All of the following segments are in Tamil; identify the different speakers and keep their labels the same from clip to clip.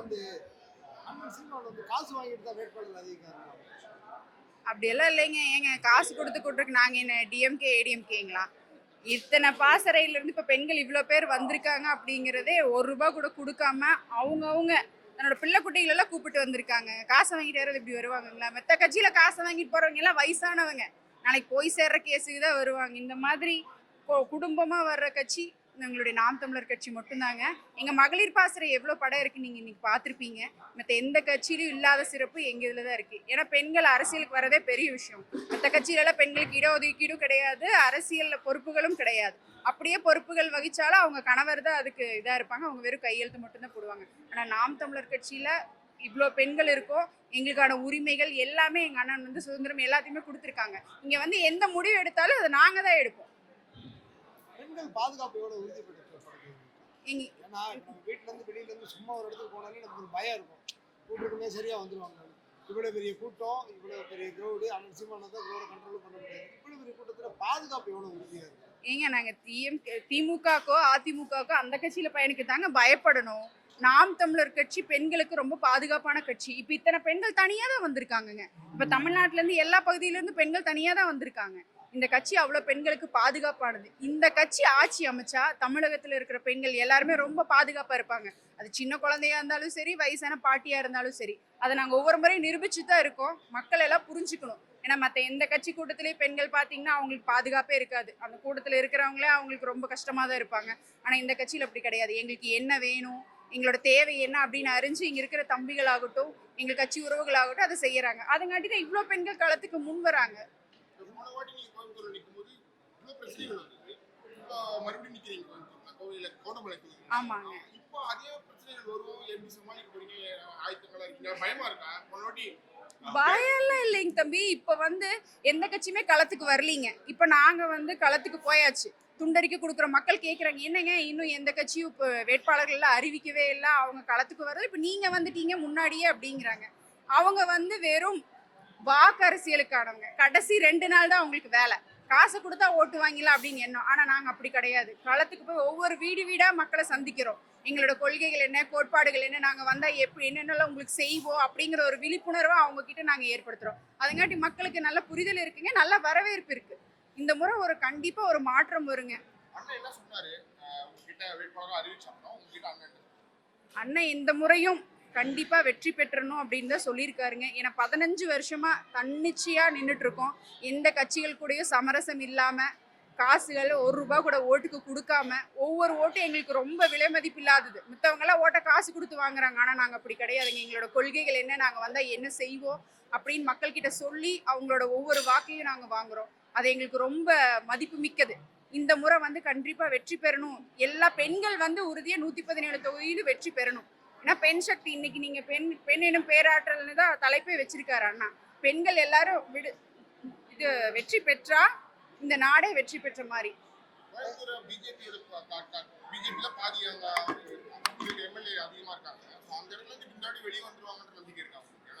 Speaker 1: வந்து அண்ணன் சீமான் வந்து காசு வாங்கிட்டு தான் வேட்பாளர் அதிகம்
Speaker 2: அப்படியெல்லாம் இல்லைங்க. ஏங்க காசு கொடுத்து கொடுத்துருக்கு. நாங்கள் என்ன டிஎம்கே ஏடிஎம்கேங்களா இத்தனை பாசறையிலேருந்து இப்போ பெண்கள் இவ்வளோ பேர் வந்திருக்காங்க அப்படிங்கிறதே ஒரு ரூபா கூட கொடுக்காம அவங்கவுங்க தன்னோட பிள்ளை குட்டிகளெல்லாம் கூப்பிட்டு வந்திருக்காங்க. காசை வாங்கிட்டு வரது இப்படி வருவாங்கங்களா? மற்ற கட்சியில் காசை வாங்கிட்டு போகிறவங்க எல்லாம் வயசானவங்க. நாளைக்கு போய் சேர்ற கேஸுக்கு தான் வருவாங்க. இந்த மாதிரி குடும்பமாக வர்ற கட்சி எங்களுடைய நாம் தமிழர் கட்சி மட்டும்தாங்க. எங்கள் மகளிர் பாசறை எவ்வளோ படம் இருக்குது நீங்கள் இன்றைக்கி பார்த்துருப்பீங்க. மற்ற எந்த கட்சியிலும் இல்லாத சிறப்பு எங்கள் இதில் தான் இருக்குது ஏன்னா பெண்கள் அரசியலுக்கு வரதே பெரிய விஷயம். மற்ற கட்சியிலலாம் பெண்களுக்கு இடஒதுக்கீடும் கிடையாது. அரசியலில் பொறுப்புகளும் கிடையாது. அப்படியே பொறுப்புகள் வகித்தாலும் அவங்க கணவர் தான் அதுக்கு இதாக இருப்பாங்க. அவங்க வெறும் கையெழுத்து மட்டும்தான் போடுவாங்க. ஆனால் நாம் தமிழர் கட்சியில் இவ்வளோ பெண்கள் இருக்கோம் எங்களுக்கான உரிமைகள் எல்லாமே எங்கள் அண்ணன் வந்து சுதந்திரம் எல்லாத்தையுமே கொடுத்துருக்காங்க. இங்கே வந்து எந்த முடிவு எடுத்தாலும் அதை நாங்கள் தான் எடுப்போம்.
Speaker 1: பெண்கள் பாதுகாப்பையோட உறுதிப்படுத்த
Speaker 2: எங்க
Speaker 1: ஏன்னா நம்ம வீட்டுல இருந்து வெளியில இருந்து சும்மா ஒரு இடத்துக்கு போனாலே நமக்கு ஒரு பயம் இருக்கும். கூட்டுக்குமே சரியா வந்துருவாங்க. இவ்வளவு பெரிய கூட்டம் இவ்வளவு பெரிய கிரௌடு அண்ணன் சீமானை தான் கிரௌட கண்ட்ரோல் பண்ண முடியாது. இவ்வளவு பெரிய கூட்டத்துல பாதுகாப்பு எவ்வளவு உறுதியா இருக்கும்.
Speaker 2: ஏங்க நாங்க திஎம் திமுகக்கோ அதிமுகக்கோ அந்த கட்சியில பயணிக்க தாங்க பயப்படணும். நாம் தமிழர் கட்சி பெண்களுக்கு ரொம்ப பாதுகாப்பான கட்சி. இப்ப இத்தனை பெண்கள் தனியா தான் வந்திருக்காங்கங்க. இப்ப தமிழ்நாட்டுல இருந்து எல்லா பகுதியில இருந்து பெண்கள் தனியா தான் வந்திருக்காங்க. இந்த கட்சி அவ்வளோ பெண்களுக்கு பாதுகாப்பானது. இந்த கட்சி ஆட்சி அமைச்சா தமிழகத்தில் இருக்கிற பெண்கள் எல்லாருமே ரொம்ப பாதுகாப்பாக இருப்பாங்க. அது சின்ன குழந்தையா இருந்தாலும் சரி வயசான பாட்டியா இருந்தாலும் சரி. அதை நாங்கள் ஒவ்வொரு முறையும் நிரூபிச்சு தான் இருக்கோம். மக்கள் எல்லாம் புரிஞ்சுக்கணும். ஏன்னா மற்ற எந்த கட்சி கூட்டத்திலேயே பெண்கள் பார்த்தீங்கன்னா அவங்களுக்கு பாதுகாப்பே இருக்காது. அந்த கூட்டத்தில் இருக்கிறவங்களே அவங்களுக்கு ரொம்ப கஷ்டமாக தான் இருப்பாங்க. ஆனால் இந்த கட்சியில் அப்படி கிடையாது. எங்களுக்கு என்ன வேணும்? எங்களோட தேவை என்ன அப்படின்னு அறிஞ்சு இங்கே இருக்கிற தம்பிகளாகட்டும் எங்கள் கட்சி உறவுகளாகட்டும் அதை செய்கிறாங்க அதுங்காட்டி தான் இவ்வளோ பெண்கள் களத்துக்கு முன் வராங்க
Speaker 3: போன வாட்டி நீங்க கோயம்புத்தூர்ல நிக்கும்போது இவ்வளவு பிரச்சனைகள் வந்தது இப்போ மறுபடியும் நிக்கிறீங்க கோயம்புத்தூர்ல கோவில கோடமலை தொகுதியில.
Speaker 2: ஆமாங்க.
Speaker 3: இப்போ அதே பிரச்சனைகள் வரும். எப்படி சமாளிக்க போறீங்க? ஆயத்தங்களா இருக்கீங்க பயமா இருக்கா? போன வாட்டி
Speaker 2: பயம்லாம் இல்லைங்க தம்பி. இப்போ வந்து எந்த கட்சியுமே களத்துக்கு வரலீங்க. இப்போ நாங்கள் வந்து களத்துக்கு போயாச்சு. துண்டறிக்கை கொடுக்குற மக்கள் கேட்குறாங்க என்னங்க? இன்னும் எந்த கட்சியும் இப்போ வேட்பாளர்கள் எல்லாம் அறிவிக்கவே இல்லை. அவங்க களத்துக்கு வரல. இப்போ நீங்கள் வந்துட்டீங்க முன்னாடியே அப்படிங்கிறாங்க. அவங்க வந்து வெறும் வாக்கு அரசியலுக்கானவங்க. கடைசி ரெண்டு நாள் தான் அவங்களுக்கு வேலை. காசை கொடுத்தா ஓட்டு வாங்கிடலாம் அப்படின்னு எண்ணம். ஆனால் நாங்கள் அப்படி கிடையாது. களத்துக்கு போய் ஒவ்வொரு வீடு வீடாக மக்களை சந்திக்கிறோம். எங்களோட கொள்கைகள் என்ன கோட்பாடுகள் என்ன நாங்கள் வந்தால் எப்படி என்னென்னலாம் உங்களுக்கு செய்வோம் அப்படிங்கிற ஒரு விழிப்புணர்வை அவங்க கிட்ட நாங்கள் ஏற்படுத்துகிறோம் அதுங்காட்டி மக்களுக்கு நல்ல புரிதல் இருக்குங்க நல்ல வரவேற்பு இருக்கு. இந்த முறை ஒரு கண்டிப்பாக ஒரு மாற்றம் வருங்க?
Speaker 3: அண்ணன்
Speaker 2: இந்த முறையும் கண்டிப்பா வெற்றி பெற்றணும் அப்படின்னு தான் சொல்லியிருக்காருங்க. ஏன்னா பதினஞ்சு வருஷமா தன்னிச்சையா நின்றுட்டு இருக்கோம் எந்த கட்சிகள் கூடயும் சமரசம் இல்லாம காசுகள் ஒரு ரூபா கூட ஓட்டுக்கு கொடுக்காம ஒவ்வொரு ஓட்டும் எங்களுக்கு ரொம்ப விலை மதிப்பு இல்லாதது. மித்தவங்கெல்லாம் ஓட்ட காசு கொடுத்து வாங்குறாங்க. ஆனா நாங்க அப்படி கிடையாதுங்க. எங்களோட கொள்கைகள் என்ன நாங்க வந்தா என்ன செய்வோம் அப்படின்னு மக்கள்கிட்ட சொல்லி அவங்களோட ஒவ்வொரு வாக்கையும் நாங்க வாங்குறோம். அது எங்களுக்கு ரொம்ப மதிப்பு மிக்கது. இந்த முறை வந்து கண்டிப்பா வெற்றி பெறணும். எல்லா பெண்கள் வந்து உறுதியாக நூத்தி பதினேழு தொகுதியிலும் வெற்றி பெறணும். ஏன்னா பெண் சக்தி இன்னைக்கு நீங்க பெண் பெண் எனும் பேராற்றல்னு தான் தலைப்பே வச்சிருக்காரு அண்ணா. பெண்கள் எல்லாரும் விடு இது வெற்றி பெற்றா இந்த நாடே வெற்றி பெற்ற மாதிரி?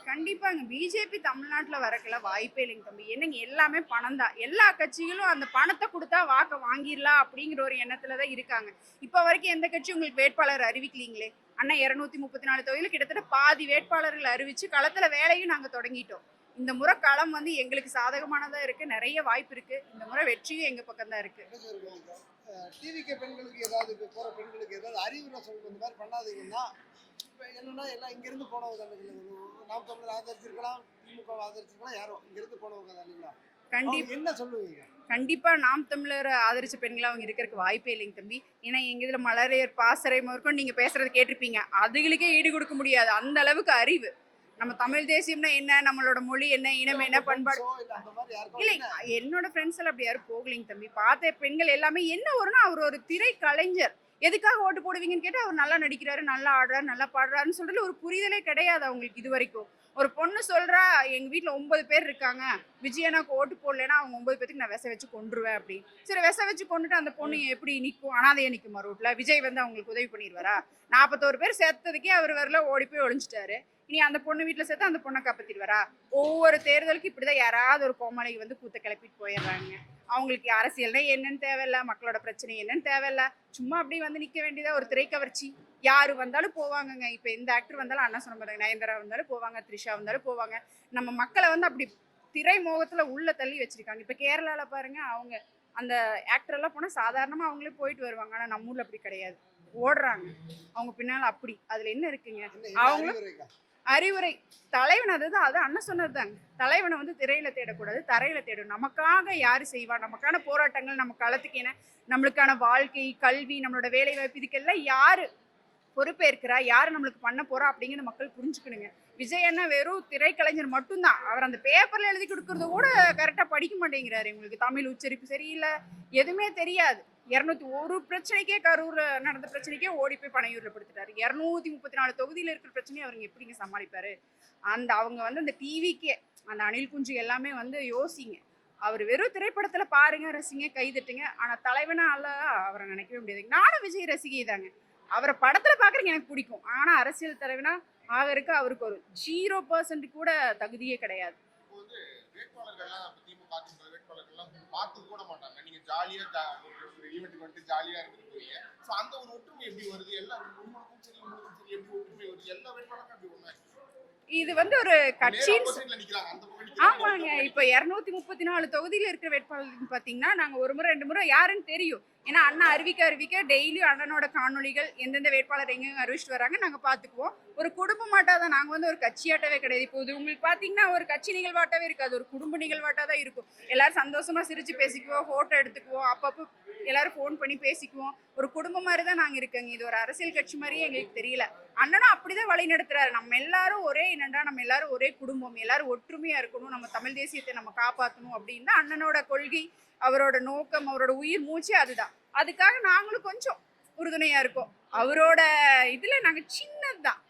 Speaker 2: கண்டிப்பாங்க. பிஜேபி தமிழ்நாட்டில் வரக்கெல்லாம் வாய்ப்பே இல்லைங்க தம்பி. என்னங்க எல்லாமே பணம் தான். எல்லா கட்சிகளும் அந்த பணத்தை கொடுத்தா வாக்கை வாங்கிடலாம் அப்படிங்கிற ஒரு எண்ணத்துல தான் இருக்காங்க. இப்போ வரைக்கும் எந்த கட்சி உங்களுக்கு வேட்பாளர் அறிவிக்கலீங்களே? அண்ணா இரநூத்தி முப்பத்தி நாலு தொகுதியில் கிட்டத்தட்ட பாதி வேட்பாளர்கள் அறிவிச்சு களத்துல வேலையும் நாங்க தொடங்கிட்டோம். இந்த முறை களம் வந்து எங்களுக்கு சாதகமானதா இருக்கு. நிறைய வாய்ப்பு இருக்கு. இந்த முறை வெற்றியும் எங்க பக்கம் தான் இருக்கு.
Speaker 1: டிவிக்கு பெண்களுக்கு ஏதாவது போற பெண்களுக்கு ஏதாவது அறிவுரை சொல்லணும். இந்த மாதிரி பண்ணாதீங்கன்னா இப்போ என்னன்னா எல்லாம் இங்கிருந்து போனவங்க தானே. நாம் தமிழர் ஆதரிச்சிருக்கலாம் திமுக ஆதரிச்சிருக்கலாம் யாரும் இங்கிருந்து போனவங்க தானீங்களா
Speaker 2: கண்டிப்பா
Speaker 1: என்ன சொல்லுவீங்க?
Speaker 2: கண்டிப்பா நாம் தமிழர் ஆதரிச்ச பெண்களா அவங்க இருக்கிறதுக்கு வாய்ப்பே இல்லைங்க தம்பி. ஏன்னா எங்க இதுல மலரையர் பாசறை முதற்கொண்டு நீங்க பேசுறது கேட்டிருப்பீங்க. அதுகளுக்கே ஈடு கொடுக்க முடியாது. அந்த அளவுக்கு அறிவு. நம்ம தமிழ் தேசியம்னா என்ன? நம்மளோட மொழி என்ன? இனம் என்ன? பண்பாடு
Speaker 1: So, இல்ல அந்த மாதிரி யாருக்கும்
Speaker 2: இல்லை
Speaker 1: என்ன?
Speaker 2: என்னோட ஃப்ரெண்ட்ஸ் எல்லாம் அப்படி யாரும் போகலைங்க தம்பி. பார்த்த பெண்கள் எல்லாமே என்ன வரும்னா அவர் ஒரு திரை கலைஞர். எதுக்காக ஓட்டு போடுவீங்கன்னு கேட்டால் அவர் நல்லா நடிக்கிறாரு நல்லா ஆடுறாரு நல்லா பாடுறாருன்னு சொல்றது ஒரு புரிதலே கிடையாது அவங்களுக்கு இது வரைக்கும். ஒரு பொண்ணு சொல்றா எங்க வீட்ல ஒன்பது பேர் இருக்காங்க. விஜயனாக்கு ஓட்டு போடலைன்னா அவங்க ஒன்பது பேத்துக்கு நான் விச வச்சு கொண்டுருவேன் அப்படி. சரி விச வச்சு கொண்டுட்டு அந்த பொண்ணு எப்படி நிற்கும் அனாதையா நிற்குமா ரோட்ல? விஜய் வந்து அவங்களுக்கு உதவி பண்ணிடுவாரா? நாற்பத்தோரு பேர் சேர்த்ததுக்கே அவர் வரல ஓடி போய் ஒளிஞ்சிட்டாரு. இனி அந்த பொண்ணு வீட்டில் சேர்த்து அந்த பொண்ணை காப்பாத்திடுவாரா? ஒவ்வொரு தேர்தலுக்கு இப்படிதான் யாராவது ஒரு கோமாளிக்கு வந்து கூத்த கிளப்பிட்டு போயிடுறாங்க. அவங்களுக்கு அரசியல்னா என்னன்னு தேவையில்ல மக்களோட பிரச்சனை என்னன்னு தேவையில்ல. சும்மா அப்படி வந்து நிக்க வேண்டியதா ஒரு திரைக்கவர்ச்சி. யாரு வந்தாலும் போவாங்கங்க. இப்போ இந்த ஆக்டர் வந்தாலும் அண்ணா சொன்ன மாதிரி நயன்தாரா வந்தாலும் போவாங்க த்ரிஷா வந்தாலும் போவாங்க. நம்ம மக்களை வந்து அப்படி திரை மோகத்துல உள்ள தள்ளி வச்சிருக்காங்க. இப்போ கேரளால பாருங்க அவங்க அந்த ஆக்டர் எல்லாம் போனா சாதாரணமா அவங்களே போயிட்டு வருவாங்க. ஆனா நம்ம ஊர்ல அப்படி கிடையாது. ஓடுறாங்க. அவங்க பின்னால அப்படி. அதுல என்ன இருக்குங்க?
Speaker 1: என்ன என்ன
Speaker 2: அவங்க-
Speaker 1: அறிவுரைக்கா?
Speaker 2: அறிவுரை. தலைவன் அதுதான் அது அண்ணன் சொன்னதுதாங்க. தலைவனை வந்து திரையில தேடக்கூடாது தரையில தேடணும். நமக்காக யாரு செய்வா? நமக்கான போராட்டங்கள் நம்ம களத்துக்கு என்ன நம்மளுக்கான வாழ்க்கை கல்வி நம்மளோட வேலை வாய்ப்பு இதுக்கெல்லாம் யாரு பொறுப்பேற்கிறா யார் நம்மளுக்கு பண்ண போறா அப்படிங்கிற மக்கள் புரிஞ்சுக்கணுங்க. விஜய் அண்ணா வெறும் திரைக்கலைஞர் மட்டும்தான். அவர் அந்த பேப்பர்ல எழுதி கொடுக்கறது கூட கரெக்டா படிக்க மாட்டேங்கிறாரு. உங்களுக்கு தமிழ் உச்சரிப்பு சரியில்லை எதுவுமே தெரியாது. இரநூத்தி ஒரு பிரச்சனைக்கே கரூர்ல நடந்த பிரச்சனைக்கே ஓடி போய் பனையூர்ல படுத்துட்டாரு. இரநூத்தி முப்பத்தி நாலு தொகுதியில இருக்கிற பிரச்சனையை அவருங்க எப்படிங்க சமாளிப்பாரு? அந்த அவங்க வந்து அந்த டிவிக்கே அந்த அணில் குஞ்சு எல்லாமே வந்து யோசிங்க. அவர் வெறும் திரைப்படத்துல பாருங்க ரசிங்க கைதட்டுங்க. ஆனா அல்ல அவரை நினைக்கவே முடியாது நானும் விஜய் ரசிகை தாங்க அவரை படத்துல பாக்குறதுக்கு எனக்கு பிடிக்கும். ஆனா அரசியல் தலைவனா ஆகறதுக்கு அவருக்கு ஒரு ஜீரோ பர்சன்ட் கூட தகுதியே கிடையாது. இது வந்து ஒரு
Speaker 3: நிக்கிறாங்க,
Speaker 2: ஆமாங்க. இப்ப இருநூத்தி முப்பத்தி நாலு தொகுதியில இருக்கிற வேட்பாளர்கள் பாத்தீங்கன்னா நாங்க ஒரு முறை ரெண்டு முறை யாருன்னு தெரியும். ஏன்னா அண்ணா அறிவிக்க அறிவிக்க டெய்லியும் அண்ணனோட காணொளிகள் எந்தெந்த வேட்பாளர் எங்கெங்க அறிவிச்சிட்டு வராங்க நாங்க பாத்துக்குவோம் ஒரு குடும்பமாட்டா தான் நாங்க வந்து ஒரு கட்சியாட்டவே கிடையாது. இப்போ இது உங்களுக்கு பாத்தீங்கன்னா ஒரு கட்சி நிகழ்வாட்டவே இருக்காது. ஒரு குடும்ப நிகழ்வாட்டா தான் இருக்கும். எல்லாரும் சந்தோஷமா சிரிச்சு பேசிக்குவோம் போட்டோ எடுத்துக்குவோம் அப்பப்போ எல்லாரும் ஃபோன் பண்ணி பேசிக்குவோம். ஒரு குடும்பம் மாதிரி தான் நாங்கள் இருக்கோங்க. இது ஒரு அரசியல் கட்சி மாதிரியே எங்களுக்கு தெரியல. அண்ணனும் அப்படிதான் வழி நடத்துறாரு. நம்ம எல்லாரும் ஒரே இனண்டா நம்ம எல்லாரும் ஒரே குடும்பம். எல்லாரும் ஒற்றுமையா இருக்கணும். நம்ம தமிழ் தேசியத்தை நம்ம காப்பாற்றணும் அப்படின்னு தான் அண்ணனோட கொள்கை. அவரோட நோக்கம் அவரோட உயிர் மூச்சு அதுதான். அதுக்காக நாங்களும் கொஞ்சம் உறுதுணையா இருக்கோம். அவரோட இதுல நாங்க சின்னதுதான்.
Speaker 3: தான்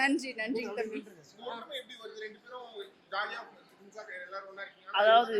Speaker 2: நன்றி நன்றி தம்பி.
Speaker 4: அதாவது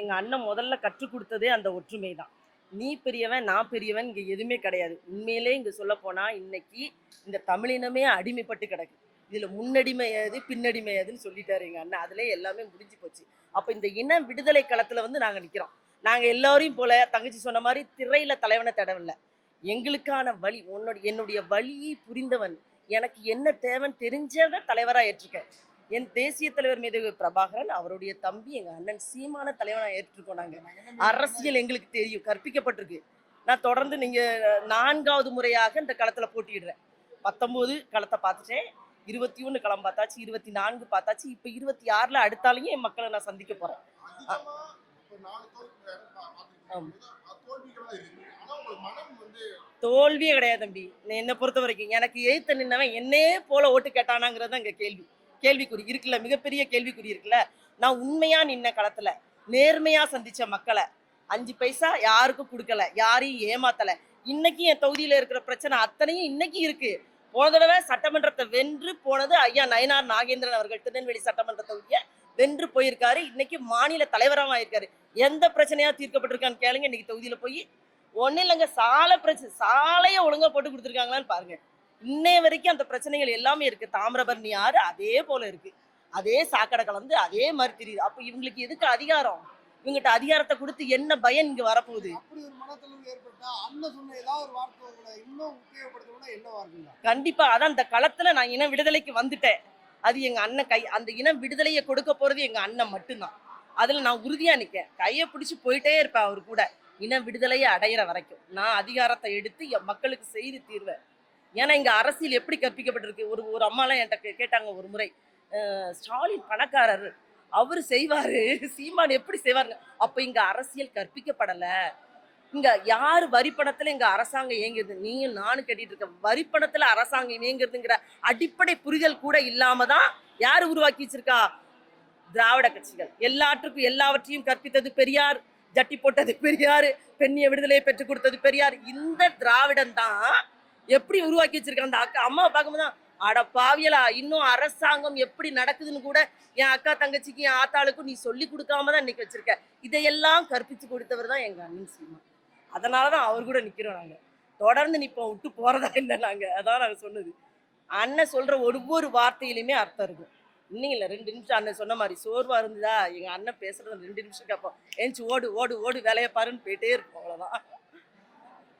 Speaker 4: எங்க அண்ணன் முதல்ல கற்றுக் கொடுத்ததே அந்த ஒற்றுமை தான் நீ பெரியவன் நான் பெரியவன் இங்க எதுவுமே கிடையாது. உண்மையிலே இங்க சொல்ல போனா இன்னைக்கு இந்த தமிழினமே அடிமைப்பட்டு கிடக்கு. இதுல முன்னடிமை ஏது பின்னடிமை ஏதுன்னு சொல்லிட்டாரு எங்க அண்ணன். அதுல எல்லாமே முடிஞ்சு போச்சு. அப்ப இந்த இன விடுதலை களத்துல வந்து நாங்க நிக்கிறோம். நாங்க எல்லோரையும் போல தங்கச்சி சொன்ன மாதிரி திரையில் தலைவனை தடவில்லை. எங்களுக்கான வழி உன்னோட என்னுடைய வழியை புரிந்தவன். எனக்கு என்ன தேவைன்னு தெரிஞ்சதை தலைவரா ஏற்றுக்க. என் தேசிய தலைவர் மீது பிரபாகரன் அவருடைய தம்பி எங்க அண்ணன் சீமான தலைவனா ஏற்றுக்கோம் நாங்க. அரசியல் எங்களுக்கு தெரியும் கற்பிக்கப்பட்டிருக்கு. நான் தொடர்ந்து நீங்க நான்காவது முறையாக இந்த களத்துல போட்டியிடுறேன். பத்தொன்பது களத்தை பார்த்துட்டேன். இருபத்தி ஒன்று களம் பார்த்தாச்சு இருபத்தி நான்கு பார்த்தாச்சு இப்போ இருபத்தி ஆறுல அடுத்தாலையும் என் மக்களை நான் சந்திக்க போறேன்.
Speaker 3: அதிகமா இப்ப நாலு தோல்வி வேற பா- பார்த்திருக்கீங்க. அது தோல்விகளா இருக்கு. ஆனா உங்களுக்கு மனம் வந்து
Speaker 4: தோல்வியே கிடையாது தம்பி. நான் என்னை பொறுத்த வரைக்கும் எனக்கு எய்த்த நின்னவன் என்னே போல ஓட்டு கேட்டானாங்கிறது இங்க கேள்வி. கேள்விக்குறி இருக்குல்ல மிகப்பெரிய கேள்விக்குறி இருக்குல்ல. நான் உண்மையா நின்ன களத்துல நேர்மையா சந்திச்ச மக்களை அஞ்சு பைசா யாருக்கும் கொடுக்கல யாரையும் ஏமாத்தல. இன்னைக்கு என் தொகுதியில இருக்கிற பிரச்சனை அத்தனையும் இன்னைக்கு இருக்கு. போன தடவை சட்டமன்றத்தை வென்று போனது ஐயா நயனார் நாகேந்திரன் அவர்கள் திருநெல்வேலி சட்டமன்ற தொகுதியை வென்று போயிருக்காரு. இன்னைக்கு மாநில தலைவராக ஆயிருக்காரு. எந்த பிரச்சனையா தீர்க்கப்பட்டிருக்கான்னு கேளுங்க. இன்னைக்கு தொகுதியில போய் ஒன்றும் இல்லைங்க சாலை பிரச்சனை சாலையை ஒழுங்கா போட்டு கொடுத்துருக்காங்களான்னு பாருங்க. இன்னைய வரைக்கும் அந்த பிரச்சனைகள் எல்லாமே இருக்கு. தாமிரபரணி ஆறு அதே போல இருக்கு. அதே சாக்கடை கலந்து அதே மாதிரி தெரியுது. அப்போ இவங்களுக்கு எதுக்கு அதிகாரம்? இவங்ககிட்ட அதிகாரத்தை கொடுத்து என்ன பயன் இங்க வரப்போகுது? கண்டிப்பா அதான் அந்த களத்துல நான் இன விடுதலைக்கு வந்துட்டேன். அது எங்க அண்ணன் கை அந்த இன விடுதலையை கொடுக்க போறது எங்க அண்ணன் மட்டும்தான். அதுல நான் உறுதியா நிக்கேன். கையை பிடிச்சு போயிட்டே இருப்பேன் அவர் கூட. இன விடுதலையை அடையிற வரைக்கும். நான் அதிகாரத்தை எடுத்து என் மக்களுக்கு செய்து தீர்வேன். ஏன்னா இங்க அரசியல் எப்படி கற்பிக்கப்பட்டிருக்கு? ஒரு ஒரு அம்மாலாம் என்கிட்ட கேட்டாங்க ஒரு முறை. ஸ்டாலின் பணக்காரர். அவர் செய்வாரு. சீமான் எப்படி செய்வாருங்க? அப்ப இங்க அரசியல் கற்பிக்கப்படல. இங்க யார் வரி பணத்துல இங்க அரசாங்கம் இயங்குது? நீயும் நானும் கேட்டிட்டு இருக்க வரி பணத்துல அரசாங்கம் இயங்குறதுங்கிற அடிப்படை புரிதல் கூட இல்லாம தான் யார் உருவாக்கி வச்சிருக்கா? திராவிட கட்சிகள். எல்லாற்றுக்கும் எல்லாவற்றையும் கற்பித்தது பெரியார் ஜட்டி போட்டது பெரியார் பெண்ணிய விடுதலையை பெற்றுக் கொடுத்தது பெரியார். இந்த திராவிடம் தான் எப்படி உருவாக்கி வச்சிருக்காங்க அந்த அக்கா அம்மாவை பார்க்கும்போது தான் அட பாவியலா இன்னும் அரசாங்கம் எப்படி நடக்குதுன்னு கூட என் அக்கா தங்கச்சிக்கு என் ஆத்தாளுக்கும் நீ சொல்லி கொடுக்காம தான் இன்னைக்கு வச்சிருக்க. இதையெல்லாம் கற்பித்து கொடுத்தவர் தான் எங்க அண்ணன் சீமா. அதனாலதான் அவர் கூட நிக்கிறோம் நாங்க. தொடர்ந்து நிப்போம் விட்டு போறதா இல்லை நாங்க. அதான் நாங்க சொன்னது. அண்ணன் சொல்ற ஒவ்வொரு வார்த்தையிலுமே அர்த்தம் இருக்கும். இன்னும் இல்லை ரெண்டு நிமிஷம் அண்ணன் சொன்ன மாதிரி சோர்வா இருந்ததா? எங்க அண்ணன் பேசுறது ரெண்டு நிமிஷம் கேட்போம். ஏஞ்சி ஓடு ஓடு ஓடு வேலையை பாருன்னு போயிட்டே இருப்போம் அவ்வளவுதான்.